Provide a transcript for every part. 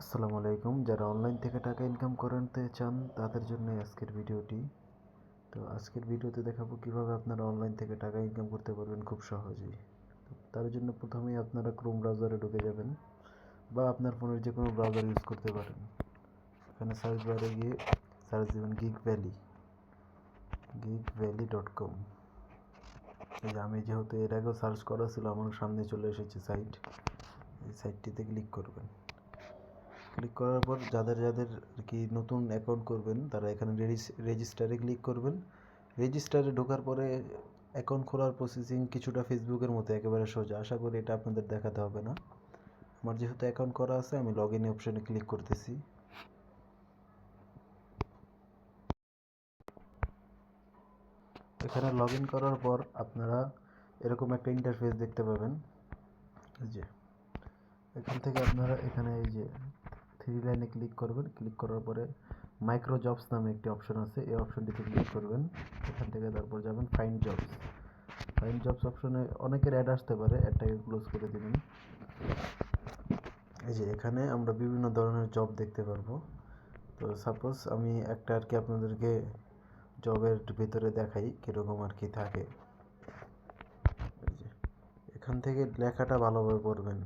আসসালামু আলাইকুম। যারা অনলাইন থেকে টাকা ইনকাম করতে চান, তাদের জন্য আজকের ভিডিওটি। তো আজকের ভিডিওতে দেখাবো কীভাবে আপনারা অনলাইন থেকে টাকা ইনকাম করতে পারবেন খুব সহজেই। তার জন্য প্রথমেই আপনারা ক্রোম ব্রাউজারে ঢুকে যাবেন বা আপনার ফোনের যে কোনো ব্রাউজার ইউজ করতে পারেন। এখানে সার্চ বারে গিয়ে সার্চ দেবেন gig valley gig valley dot com এই আমি যেহেতু এর আগেও সার্চ করা ছিল, আমার সামনে চলে এসেছে সাইট এই সাইটটিতে ক্লিক করবেন। ক্লিক করার পর যাদের যাদের আর কি নতুন অ্যাকাউন্ট করবেন, তারা এখানে রেজিস্টারে ক্লিক করবেন। রেজিস্টারে ঢোকার পরে অ্যাকাউন্ট খোলার প্রসেসিং কিছুটা ফেসবুকের মতো একেবারে সোজা। আশা করি এটা আপনাদের দেখাতে হবে না। আমার যেহেতু অ্যাকাউন্ট করা আছে, আমি লগ ইন অপশানে ক্লিক করতেছি। এখানে লগ ইন করার পর আপনারা এরকম একটা ইন্টারফেস দেখতে পাবেন। যে, এখান থেকে আপনারা এখানে এই যে থ্রি লাইনে ক্লিক করবেন। ক্লিক করার পরে মাইক্রো জবস নামে একটি অপশন আছে। এই অপশনটিতে ক্লিক করবেন। এখান থেকে তারপর যাবেন ফাইন জবস ফাইন জবস অপশনে অনেকের অ্যাড আসতে পারে। অ্যাডটাকে ক্লোজ করে দেবেন। এই যে এখানে আমরা বিভিন্ন ধরনের জব দেখতে পারব। তো সাপোজ আমি একটা আর কি আপনাদেরকে জবের ভিতরে দেখাই, কীরকম আর কি থাকে। এখান থেকে লেখাটা ভালোভাবে পড়বেন।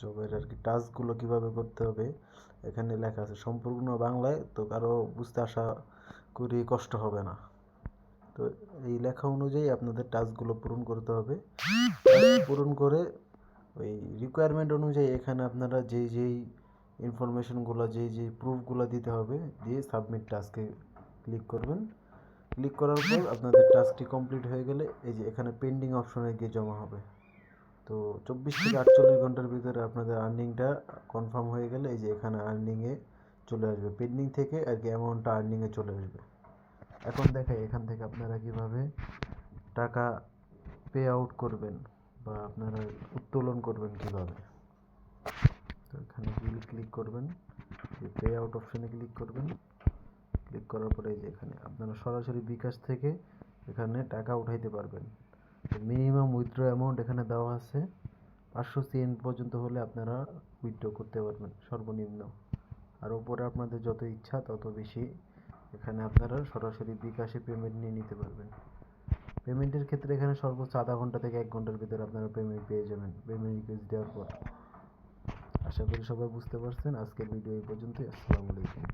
জবের আর কি টাস্কগুলো কীভাবে করতে হবে, এখানে লেখা আছে সম্পূর্ণ বাংলায়, তো কারও বুঝতে আশা করি কষ্ট হবে না। তো এই লেখা অনুযায়ী আপনাদের টাস্কগুলো পূরণ করতে হবে। পূরণ করে ওই রিকোয়ারমেন্ট অনুযায়ী এখানে আপনারা যেই যেই ইনফরমেশনগুলো যেই যেই প্রুফগুলো দিতে হবে, দিয়ে সাবমিট টাস্কে ক্লিক করবেন। ক্লিক করার পর আপনাদের টাস্কটি কমপ্লিট হয়ে গেলে এই যে এখানে পেন্ডিং অপশনে গিয়ে জমা হবে। তো চব্বিশ থেকে আটচল্লিশ ঘণ্টার ভিতরে আপনাদের আর্নিংটা কনফার্ম হয়ে গেলে এই যে এখানে আর্নিংয়ে চলে আসবে। পেন্ডিং থেকে আর কি অ্যামাউন্টটা আর্নিংয়ে চলে আসবে। এখন দেখাই এখান থেকে আপনারা কীভাবে টাকা পে আউট করবেন বা আপনারা উত্তোলন করবেন কীভাবে। তো এখানে ক্লিক করবেন পে আউট অপশানে ক্লিক করবেন। ক্লিক করার পরে এই যে এখানে আপনারা সরাসরি বিকাশ থেকে এখানে টাকা উঠাইতে পারবেন। মিনিমাম উইথড্র অ্যামাউন্ট এখানে দেওয়া আছে। পাঁচশো সিএন পর্যন্ত হলে আপনারা উইথড্র করতে পারবেন, সর্বনিম্ন। আর ওপরে আপনাদের যত ইচ্ছা তত বেশি এখানে আপনারা সরাসরি বিকাশে পেমেন্ট নিয়ে নিতে পারবেন। পেমেন্টের ক্ষেত্রে এখানে সর্বোচ্চ আধা ঘণ্টা থেকে এক ঘণ্টার ভিতরে আপনারা পেমেন্ট পেয়ে যাবেন পেমেন্ট রিকোয়েস্ট দেওয়ার পর। আশা করি সবাই বুঝতে পারছেন। আজকের ভিডিও এই পর্যন্তই। আসসালামু আলাইকুম।